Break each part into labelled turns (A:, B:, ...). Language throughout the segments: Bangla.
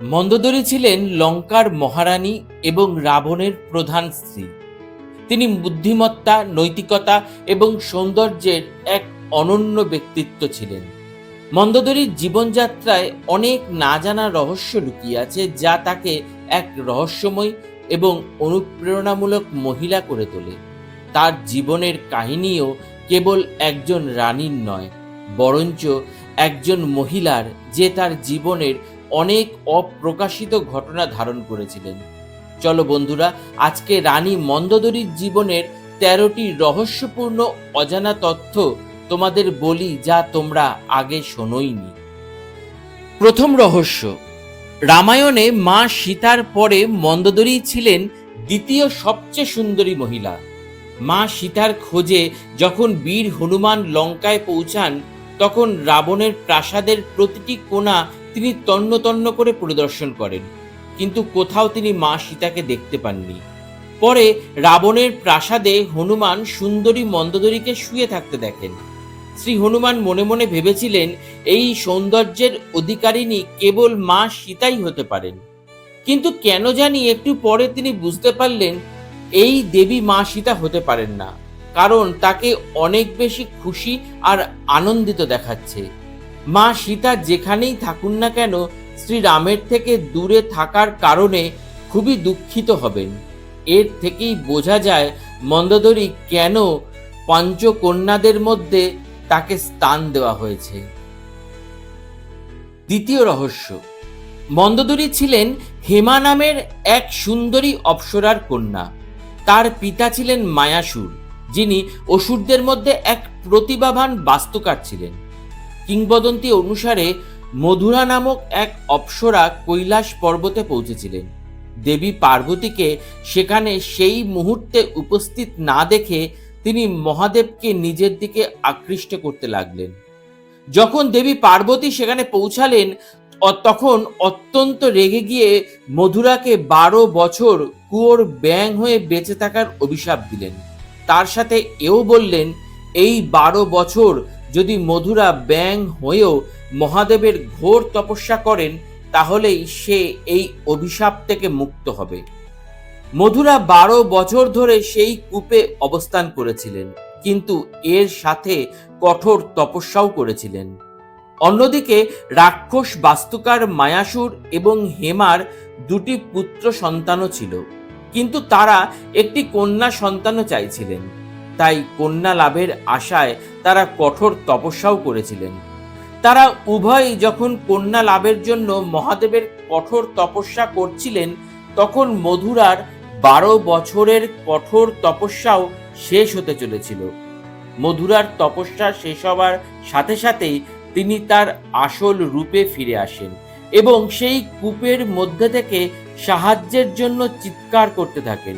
A: মন্দোদরী ছিলেন লঙ্কার মহারানী এবং রাবণের প্রধান স্ত্রী। তিনি বুদ্ধিমত্তা, নৈতিকতা এবং সৌন্দর্যের এক অনন্য ব্যক্তিত্ব ছিলেন। মন্দোদরীর জীবনযাত্রায় অনেক না জানা রহস্য লুকিয়ে আছে যা তাকে এক রহস্যময় এবং অনুপ্রেরণামূলক মহিলা করে তোলে। তার জীবনের কাহিনীও কেবল একজন রানীর নয়, বরঞ্চ একজন মহিলার যে তার জীবনের অনেক অপ্রকাশিত ঘটনা ধারণ করেছিলেন। চলো বন্ধুরা, আজকে রানী মন্দোদরীর জীবনের তেরোটি রহস্যপূর্ণ অজানা তথ্য তোমাদের বলি যা তোমরা আগে শোনোইনি। প্রথম রহস্য, রামায়ণে মা সীতার পরে মন্দোদরী ছিলেন দ্বিতীয় সবচেয়ে সুন্দরী মহিলা। মা সীতার খোঁজে যখন বীর হনুমান লঙ্কায় পৌঁছান, তখন রাবণের প্রাসাদের প্রতিটি কোণা তিনি তন্ন তন্ন করে পরিদর্শন করেন, কিন্তু কোথাও তিনি মা সীতাকে দেখতে পাননি। পরে রাবণের প্রাসাদে হনুমান সুন্দরী মন্দোদরীকে শুয়ে থাকতে দেখেন। শ্রী হনুমান মনে মনে ভেবেছিলেন, এই সৌন্দর্যের অধিকারিণী কেবল মা সীতাই হতে পারেন। কিন্তু কেন জানি একটু পরে তিনি বুঝতে পারলেন, এই দেবী মা সীতা হতে পারেন না, কারণ তাকে অনেক বেশি খুশি আর আনন্দিত দেখাচ্ছে। মা সীতা যেখানেই থাকুন না কেন শ্রী রামের থেকে দূরে থাকার কারণে খুবই দুঃখিত হবেন। এর থেকেই বোঝা যায় মন্দোদরী কেন পঞ্চকন্যাদের মধ্যে তাকে স্থান দেওয়া হয়েছে। দ্বিতীয় রহস্য। মন্দোদরী ছিলেন হেমা নামের এক সুন্দরী অপ্সরার কন্যা। তার পিতা ছিলেন মায়াসুর, যিনি অসুরদের মধ্যে এক প্রতিভাবান বাস্তুকার ছিলেন। কিংবদন্তি অনুসারে মধুরা নামক এক অপ্সরা কৈলাস পর্বতে পৌঁছেছিলেন। দেবী পার্বতীকে সেখানে সেই মুহূর্তে উপস্থিত না দেখে তিনি মহাদেবকে নিজের দিকে আকৃষ্ট করতে লাগলেন। যখন দেবী পার্বতী সেখানে পৌঁছালেন তখন অত্যন্ত রেগে গিয়ে মধুরাকে বারো বছর কুয়োর ব্যাং হয়ে বেঁচে থাকার অভিশাপ দিলেন। তার সাথে এও বললেন, এই বারো বছর যদি মধুরা ব্যাং হয়েও মহাদেবের ঘোর তপস্যা করেন, তাহলেই সে এই অভিশাপ থেকে মুক্ত হবে। মধুরা বারো বছর ধরে সেই কূপে অবস্থান করেছিলেন, কিন্তু এর সাথে কঠোর তপস্যাও করেছিলেন। অন্যদিকে রাক্ষস বাস্তুকার মায়াসুর এবং হেমার দুটি পুত্র সন্তানও ছিল, কিন্তু তারা একটি কন্যা সন্তানও চাইছিলেন। তাই কন্যা লাভের আশায় তারা কঠোর তপস্যাও করেছিলেন। তারা উভয়ই যখন কন্যা লাভের জন্য মহাদেবের কঠোর তপস্যা করছিলেন, তখন মধুরার বারো বছরের কঠোর তপস্যাও শেষ হতে চলেছিল। মধুরার তপস্যা শেষ হওয়ার সাথে সাথেই তিনি তার আসল রূপে ফিরে আসেন এবং সেই কূপের মধ্যে থেকে সাহায্যের জন্য চিৎকার করতে থাকেন।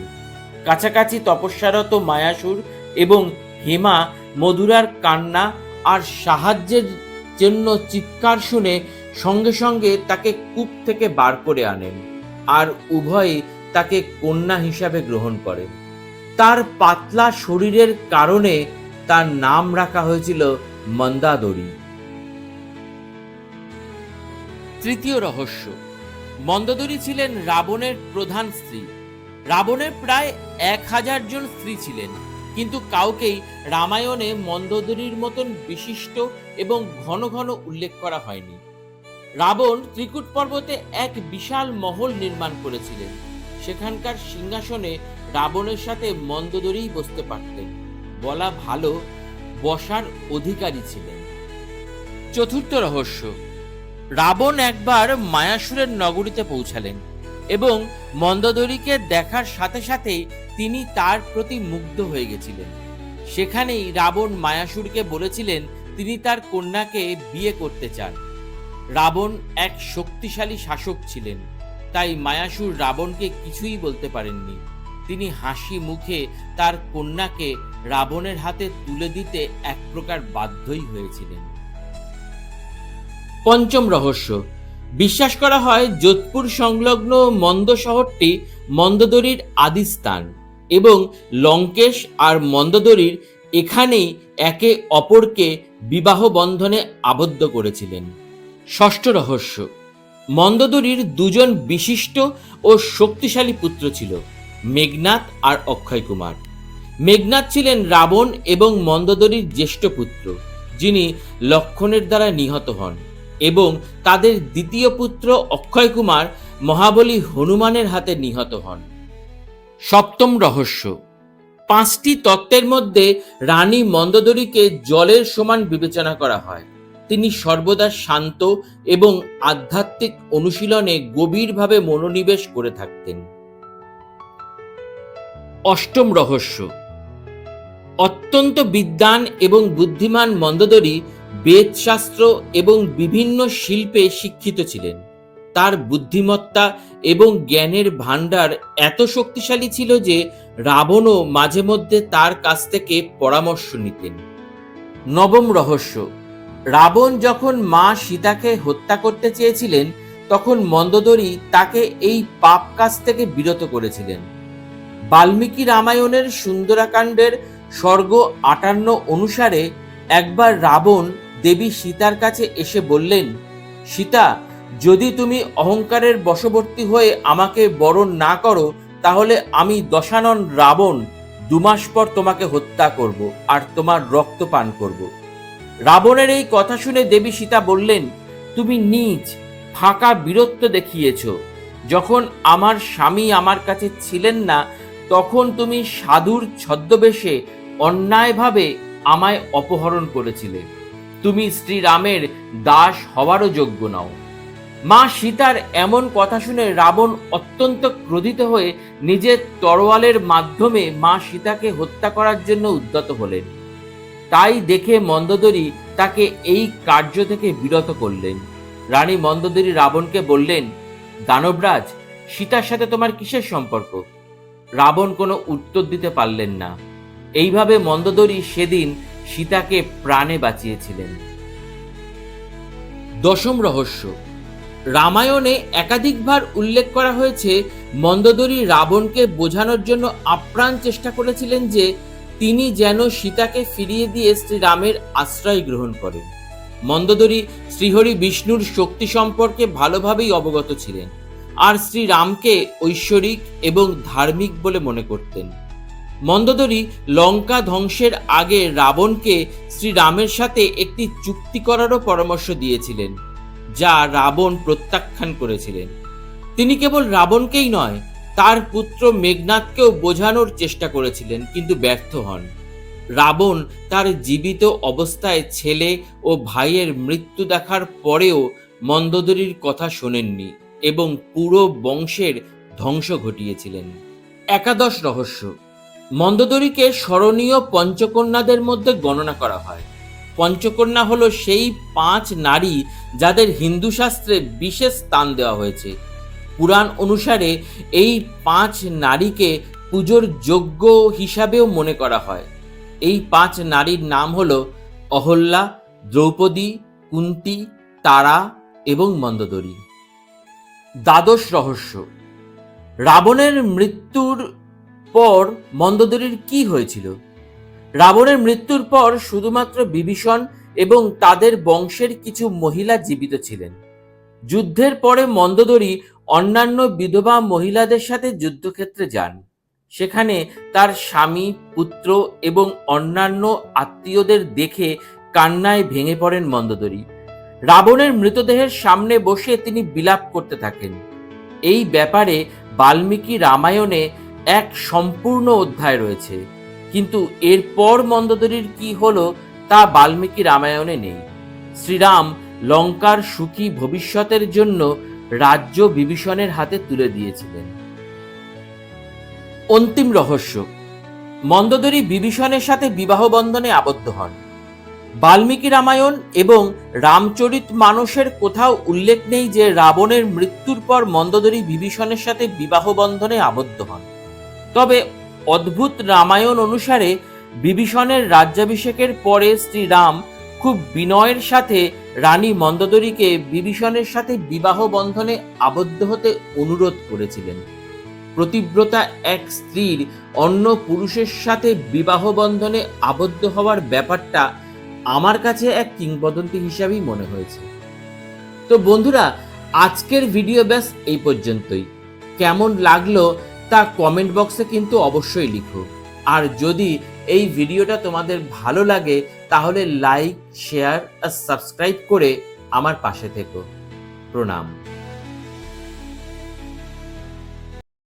A: কাছাকাছি তপস্যারত মায়াসুর এবং হেমা মধুরার কান্না আর সাহায্যের জন্য চিৎকার শুনে সঙ্গে সঙ্গে তাকে কূপ থেকে বার করে আনেন আর উভয়ই তাকে কন্যা হিসাবে গ্রহণ করেন তার পাতলা শরীরের কারণে তার নাম রাখা হয়েছিল মন্দাদরী। তৃতীয় রহস্য। মন্দোদরী ছিলেন রাবণের প্রধান স্ত্রী। রাবণের প্রায় এক হাজার জন স্ত্রী ছিলেন। কিন্তু কাউকেই রামায়ণে মন্দোদরীর মতন বিশিষ্ট এবং ঘন ঘন উল্লেখ করা হয়নি। রাবণ ত্রিকুট পর্বতে এক বিশাল মহল নির্মাণ করেছিলেন। সেখানকার সিংহাসনে রাবণের সাথে মন্দোদরীই বসতে পারতেন। বলা ভালো, বসার অধিকারী ছিলেন। চতুর্থ রহস্য। রাবণ একবার মায়াসুরের নগরীতে পৌঁছালেন। এবং মন্দোদরীকে দেখার সাথে সাথেই তিনি তার প্রতি মুগ্ধ হয়ে গেছিলেন। সেখানেই রাবণ মায়াসুরকে বলেছিলেন, তিনি তার কন্যাকে বিয়ে করতে চান। রাবণ এক শক্তিশালী শাসক ছিলেন, তাই মায়াসুর রাবণকে কিছুই বলতে পারেননি। তিনি হাসি মুখে তার কন্যাকে রাবণের হাতে তুলে দিতে এক প্রকার বাধ্যই হয়েছিলেন। পঞ্চম রহস্য বিশ্বাস করা হয় যোধপুর সংলগ্ন মন্দ শহরটি মন্দোদরীর আদি স্থান এবং লঙ্কেশ আর মন্দোদরীর এখানেই একে অপরকে বিবাহ বন্ধনে আবদ্ধ করেছিলেন। ষষ্ঠ রহস্য, মন্দোদরীর দুজন বিশিষ্ট ও শক্তিশালী পুত্র ছিল, মেঘনাথ আর অক্ষয় কুমার। মেঘনাথ ছিলেন রাবণ এবং মন্দোদরীর জ্যেষ্ঠ পুত্র, যিনি লক্ষণের দ্বারা নিহত হন। এবং তাদের দ্বিতীয় পুত্র অক্ষয় কুমার মহাবলী হনুমানের হাতে নিহত হন। সপ্তম রহস্য। পাঁচটি তত্ত্বের মধ্যে রানী মন্দোদরীকে জলের সমান বিবেচনা করা হয়। তিনি সর্বদা শান্ত এবং আধ্যাত্মিক অনুশীলনে গভীরভাবে মনোনিবেশ করে থাকতেন। অষ্টম রহস্য। অত্যন্ত বিদ্বান এবং বুদ্ধিমান মন্দোদরী বেদশাস্ত্র এবং বিভিন্ন শিল্পে শিক্ষিত ছিলেন। তার বুদ্ধিমত্তা এবং জ্ঞানের ভাণ্ডার এত শক্তিশালী ছিল যে রাবণও মাঝে মধ্যে তার কাছ থেকে পরামর্শ নিতেন। নবম রহস্য। রাবণ যখন মা সীতাকে হত্যা করতে চেয়েছিলেন, তখন মন্দোদরী তাকে এই পাপ কাজ থেকে বিরত করেছিলেন। বাল্মীকি রামায়ণের সুন্দরাকাণ্ডের স্বর্গ আটান্ন অনুসারে একবার রাবণ দেবী সীতার কাছে এসে বললেন, সীতা, যদি তুমি অহংকারের বশবর্তী হয়ে আমাকে বরণ না করো, তাহলে আমি দশানন রাবণ দুমাস পর তোমাকে হত্যা করব আর তোমার রক্ত পান করব। রাবণের এই কথা শুনে দেবী সীতা বললেন, তুমি নিজ ফাঁকা বীরত্ব দেখিয়েছ। যখন আমার স্বামী আমার কাছে ছিলেন না, তখন তুমি সাধুর ছদ্মবেশে অন্যায়ভাবে আমায় অপহরণ করেছিলে। তুমি শ্রীরামের দাস হওয়ারও যোগ্য নাও। মা সীতার এমন কথা শুনে রাবণ অত্যন্ত ক্রোধিত হয়ে নিজের তরোয়ালের মাধ্যমে মা সীতাকে হত্যা করার জন্য উদ্যত হলেন। তাই দেখে মন্দোদরী তাকে এই কার্য থেকে বিরত করলেন। রানী মন্দোদরী রাবণকে বললেন, দানবরাজ, সীতার সাথে তোমার কিসের সম্পর্ক? রাবণ কোনো উত্তর দিতে পারলেন না। এইভাবে মন্দোদরী সেদিন সীতাকে প্রাণে বাঁচিয়েছিলেন। দশম রহস্য। রামায়ণে একাধিকবার উল্লেখ করা হয়েছে, মন্দোদরী রাবণকে বোঝানোর জন্য আপ্রাণ চেষ্টা করেছিলেন যে, তিনি যেন সীতাকে ফিরিয়ে দিয়ে শ্রীরামের আশ্রয় গ্রহণ করেন। মন্দোদরী শ্রীহরি বিষ্ণুর শক্তি সম্পর্কে ভালোভাবেই অবগত ছিলেন, আর শ্রীরামকে ঐশ্বরিক এবং ধার্মিক বলে মনে করতেন। মন্দোদরী লঙ্কা ধ্বংসের আগে রাবণকে শ্রীরামের সাথে একটি চুক্তি করারও পরামর্শ দিয়েছিলেন, যা রাবণ প্রত্যাখ্যান করেছিলেন। তিনি কেবল রাবণকেই নয়, তার পুত্র মেঘনাথকেও বোঝানোর চেষ্টা করেছিলেন, কিন্তু ব্যর্থ হন। রাবণ তার জীবিত অবস্থায় ছেলে ও ভাইয়ের মৃত্যু দেখার পরেও মন্দোদরীর কথা শোনেননি এবং পুরো বংশের ধ্বংস ঘটিয়েছিলেন। একাদশ রহস্য মন্দোদরীকে স্মরণীয় পঞ্চকন্যাদের মধ্যে গণনা করা হয়। পঞ্চকন্যা হলো সেই পাঁচ নারী যাদের হিন্দু শাস্ত্রে বিশেষ স্থান দেওয়া হয়েছে। পুরাণ অনুসারে এই পাঁচ নারীকে পুজোর যোগ্য হিসাবেও মনে করা হয়। এই পাঁচ নারীর নাম হলো অহল্যা, দ্রৌপদী, কুন্তি, তারা এবং মন্দোদরী। দ্বাদশ রহস্য। রাবণের মৃত্যুর পর মন্দোদরীর কি হয়েছিল? রাবণের মৃত্যুর পর শুধুমাত্র বিভীষণ এবং তাদের বংশের কিছু মহিলা জীবিত ছিলেন। যুদ্ধের পরে মন্দোদরী অন্যান্য বিধবা মহিলাদের সাথে যুদ্ধক্ষেত্রে যান। সেখানে তার স্বামী, পুত্র এবং অন্যান্য আত্মীয়দের দেখে কান্নায় ভেঙে পড়েন মন্দোদরী। রাবণের মৃতদেহের সামনে বসে তিনি বিলাপ করতে থাকেন। এই ব্যাপারে বাল্মীকি রামায়ণে এক সম্পূর্ণ অধ্যায় রয়েছে। কিন্তু এরপর মন্দোদরীর কি হলো তা বাল্মীকি রামায়ণে নেই। শ্রীরাম লঙ্কার সুখী ভবিষ্যতের জন্য রাজ্য বিভীষণের হাতে তুলে দিয়েছিলেন। অন্তিম রহস্য। মন্দোদরী বিভীষণের সাথে বিবাহ বন্ধনে আবদ্ধ হন। বাল্মীকি রামায়ণ এবং রামচরিত মানসের কোথাও উল্লেখ নেই যে রাবণের মৃত্যুর পর মন্দোদরী বিভীষণের সাথে বিবাহ বন্ধনে আবদ্ধ হন। তবে অদ্ভুত রামায়ণ অনুসারে বিভীষণের রাজ্যাভিষেকের পরে শ্রীরাম খুব বিনয়ের সাথে রানী মন্দোদরীকে বিভীষণের সাথে বিবাহ বন্ধনে আবদ্ধ হতে অনুরোধ করেছিলেন। প্রতিব্রতা এক স্ত্রীর অন্য পুরুষের সাথে বিবাহ বন্ধনে আবদ্ধ হওয়ার ব্যাপারটা আমার কাছে এক কিংবদন্তি হিসাবেই মনে হয়েছে। তো বন্ধুরা, আজকের ভিডিও ব্যাস এই পর্যন্তই। কেমন লাগল তা কমেন্ট বক্সে কিন্তু অবশ্যই লিখো। আর যদি এই ভিডিওটা তোমাদের ভালো লাগে, তাহলে লাইক শেয়ার আর সাবস্ক্রাইব করে আমার পাশে থেকো। প্রণাম।